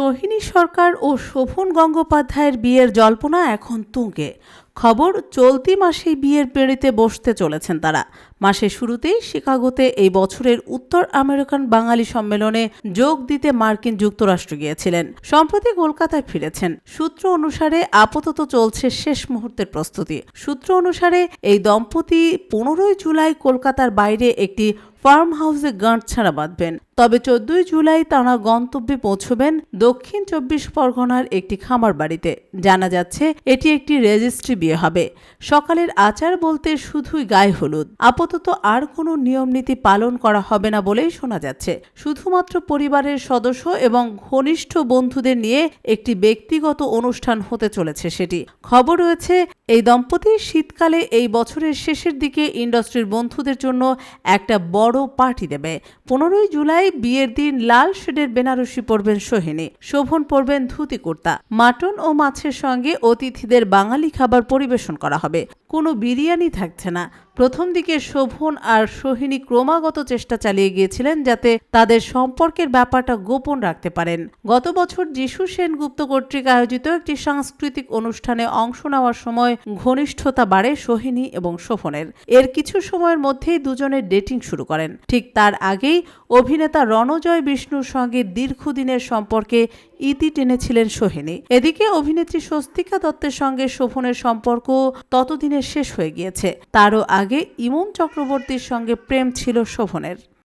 সোহিনী সরকার ও শোভন গঙ্গোপাধ্যায়ের বিয়ের জল্পনা এখন তুঙ্গে। খবর, চলতি মাসেই বিয়ের পেড়িতে বসতে চলেছেন তারা। মাসের শুরুতেই শিকাগোতে এই বছরের উত্তর আমেরিকান বাঙালি সম্মেলনে যোগ দিতে মার্কিন যুক্তরাষ্ট্র গিয়েছিলেন। সম্প্রতি কলকাতায় ফিরেছেন। সূত্র অনুসারে আপাতত চলছে শেষ মুহূর্তের প্রস্তুতি। সূত্র অনুসারে এই দম্পতি পনেরোই জুলাই কলকাতার বাইরে একটি ফার্ম হাউসে গাঁট ছাড়া বাঁধবেন। তবে চোদ্দই জুলাই তাঁরা গন্তব্যে পৌঁছবেন দক্ষিণ চব্বিশ পরগনার একটি খামার বাড়িতে। জানা যাচ্ছে, এটি একটি রেজিস্ট্রি বিয়ে হবে। সকালের আচার বলতে শুধুই গায়ে হলুদ। আপাতত আর কোনো নিয়মনীতি পালন করা হবে না বলেই শোনা যাচ্ছে। শুধুমাত্র পরিবারের সদস্য এবং ঘনিষ্ঠ বন্ধুদের নিয়ে একটি ব্যক্তিগত অনুষ্ঠান হতে চলেছে সেটি। খবর রয়েছে, এই দম্পতি শীতকালে এই বছরের শেষের দিকে ইন্ডাস্ট্রির বন্ধুদের জন্য একটা বড় পার্টি দেবে। পনেরোই জুলাই বিয়ের দিন লাল শেডের বেনারসি পরবেন সোহিনী, শোভন পরবেন ধুতি কুর্তা। মাটন ও মাছের সঙ্গে অতিথিদের বাঙালি খাবার পরিবেশন করা হবে। কোনো বিরিয়ানি থাকছে না। প্রথম দিকে শোভন আর সোহিনী ক্রমাগত চেষ্টা চালিয়ে গিয়েছিলেন যাতে তাদের সম্পর্কের ব্যাপারটা গোপন রাখতে পারেন। গত বছর যিশু সেনগুপ্ত কর্তৃক আয়োজিত একটি সাংস্কৃতিক অনুষ্ঠানে অংশ নেওয়ার সময় ঘনিষ্ঠতা বাড়ে সোহিনী এবং শোভনের। এর কিছু সময়ের মধ্যেই দুজনের ডেটিং শুরু করেন। ঠিক তার আগেই অভিনেতা রণজয় বিষ্ণুর সঙ্গে দীর্ঘদিনের সম্পর্কে ইতি টেনেছিলেন সোহিনী। এদিকে অভিনেত্রী স্বস্তিকা দত্তের সঙ্গে শোভনের সম্পর্ক ততদিনে শেষ হয়ে গিয়েছে। তারও আগে ইমন চক্রবর্তীর সঙ্গে প্রেম ছিল শোভনের।